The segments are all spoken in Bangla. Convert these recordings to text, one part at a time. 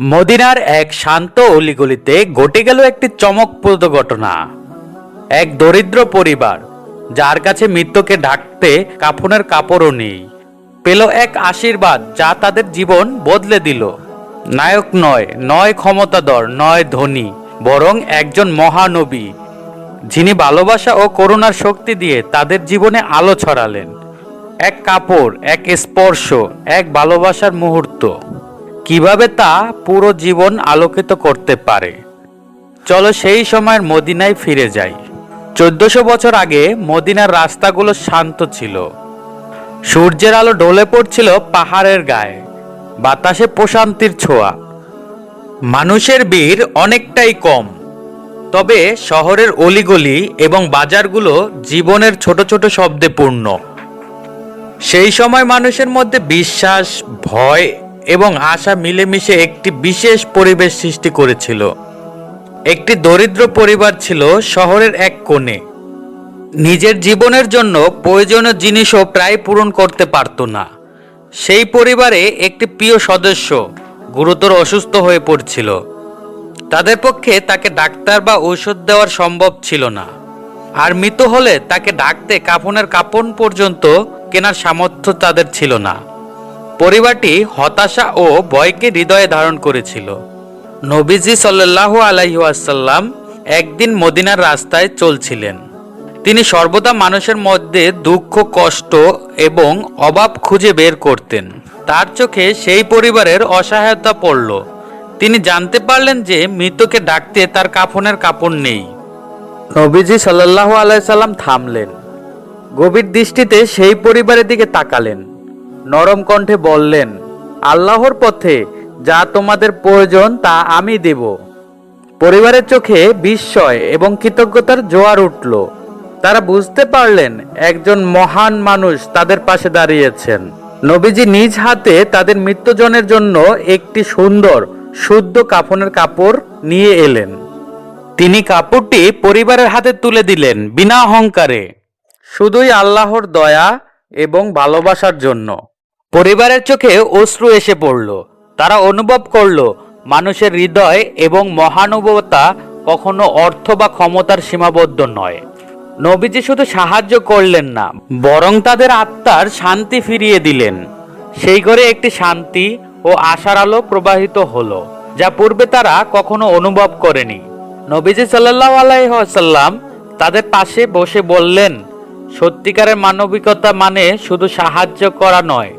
মদিনার এক শান্ত অলিগলিতে ঘটে গেল একটি চমকপ্রদ ঘটনা। এক দরিদ্র পরিবার, যার কাছে মৃত্যুকে ঢাকতে কাফনের কাপড়ও নেই, পেল এক আশীর্বাদ যা তাদের জীবন বদলে দিল। নায়ক নয় নয় ক্ষমতাধর, নয় ধনী, বরং একজন মহানবী, যিনি ভালোবাসা ও করুণার শক্তি দিয়ে তাদের জীবনে আলো ছড়ালেন। এক কাপড়, এক স্পর্শ, এক ভালোবাসার মুহূর্ত। কীভাবে তা পুরো জীবন আলোকিত করতে পারে? চলো সেই সময়ের মদিনায় ফিরে যাই। চোদ্দশো বছর আগে মদিনার রাস্তাগুলো শান্ত ছিল। সূর্যের আলো ডলে পড়ছিল পাহাড়ের গায়ে। বাতাসে প্রশান্তির ছোঁয়া। মানুষের ভিড় অনেকটাই কম। তবে শহরের অলিগলি এবং বাজারগুলো জীবনের ছোট ছোট শব্দে পূর্ণ। সেই সময় মানুষের মধ্যে বিশ্বাস, ভয় এবং আশা মিলেমিশে একটি বিশেষ পরিবেশ সৃষ্টি করেছিল। একটি দরিদ্র পরিবার ছিল শহরের এক কোণে। নিজের জীবনের জন্য প্রয়োজনীয় জিনিসও প্রায় পূরণ করতে পারত না। সেই পরিবারে একটি প্রিয় সদস্য গুরুতর অসুস্থ হয়ে পড়ছিল। তাদের পক্ষে তাকে ডাক্তার বা ঔষধ দেওয়ার সম্ভব ছিল না। আর মৃত হলে তাকে ডাকতে কাফনের কাপন পর্যন্ত কেনার সামর্থ্য তাদের ছিল না। পরিবারটি হতাশা ও ভয়কে হৃদয়ে ধারণ করেছিল। নবীজি সাল্লাল্লাহু আলাইহি ওয়াসাল্লাম একদিন মদিনার রাস্তায় চলছিলেন। তিনি সর্বদা মানুষের মধ্যে দুঃখ, কষ্ট এবং অভাব খুঁজে বের করতেন। তার চোখে সেই পরিবারের অসহায়তা পড়ল। তিনি জানতে পারলেন যে মৃতকে ডাকতে তার কাফনের কাপড় নেই। নবীজি সাল্লাল্লাহু আলাইহি সাল্লাম থামলেন। গভীর দৃষ্টিতে সেই পরিবারের দিকে তাকালেন। নরম কণ্ঠে বললেন, আল্লাহর পথে যা তোমাদের প্রয়োজন তা আমি দেব। পরিবারের চোখে বিস্ময় এবং কৃতজ্ঞতার জোয়ার উঠল। তারা বুঝতে পারলেন একজন মহান মানুষ তাদের পাশে দাঁড়িয়েছেন। নবীজি নিজ হাতে তাদের মৃত্যুজনের জন্য একটি সুন্দর, শুদ্ধ কাফনের কাপড় নিয়ে এলেন। তিনি কাপড়টি পরিবারের হাতে তুলে দিলেন বিনা অহংকারে। শুধুই আল্লাহর দয়া এবং ভালোবাসার জন্য। পরিবারের চোখে অশ্রু এসে পড়ল। তারা অনুভব করল, মানুষের হৃদয় এবং মহানুভবতা কখনো অর্থ বা ক্ষমতার সীমাবদ্ধ নয়। নবীজি শুধু সাহায্য করলেন না, বরং তাদের আত্মার শান্তি ফিরিয়ে দিলেন। সেই ঘরে একটি শান্তি ও আশার আলো প্রবাহিত হলো, যা পূর্বে তারা কখনো অনুভব করেনি। নবীজি সাল্লাহ আলাইসাল্লাম তাদের পাশে বসে বললেন, সত্যিকারের মানবিকতা মানে শুধু সাহায্য করা নয়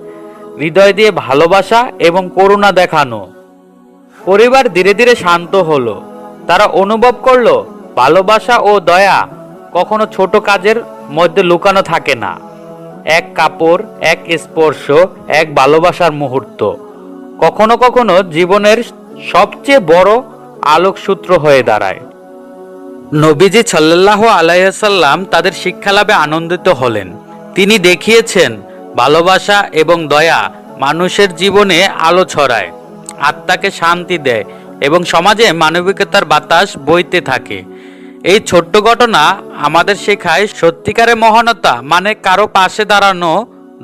হৃদয় দিয়ে ভালোবাসা এবং করুণা দেখানো। পরিবার ধীরে ধীরে শান্ত হলো। তারা অনুভব করল, ভালোবাসা ও দয়া কখনো ছোট কাজের মধ্যে লুকানো থাকে না। এক কাপড়, এক স্পর্শ, এক ভালোবাসার মুহূর্ত। কখনো কখনো জীবনের সবচেয়ে বড় আলোকসূত্র হয়ে দাঁড়ায়। নবীজি সাল্লাহ আলাইসাল্লাম তাদের শিক্ষালাভে আনন্দিত হলেন। তিনি দেখিয়েছেন ভালোবাসা এবং দয়া মানুষের জীবনে আলো ছড়ায়, আত্মাকে শান্তি দেয় এবং সমাজে মানবিকতার বাতাস বইতে থাকে। এই ছোট্ট ঘটনা আমাদের শেখায় সত্যিকারের মহানতা মানে কারও পাশে দাঁড়ানো,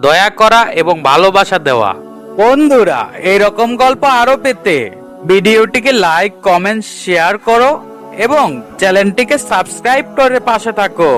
দয়া করা এবং ভালোবাসা দেওয়া। বন্ধুরা, এরকম গল্প আরও পেতে ভিডিওটিকে লাইক, কমেন্ট, শেয়ার করো এবং চ্যানেলটিকে সাবস্ক্রাইব করে পাশে থাকো।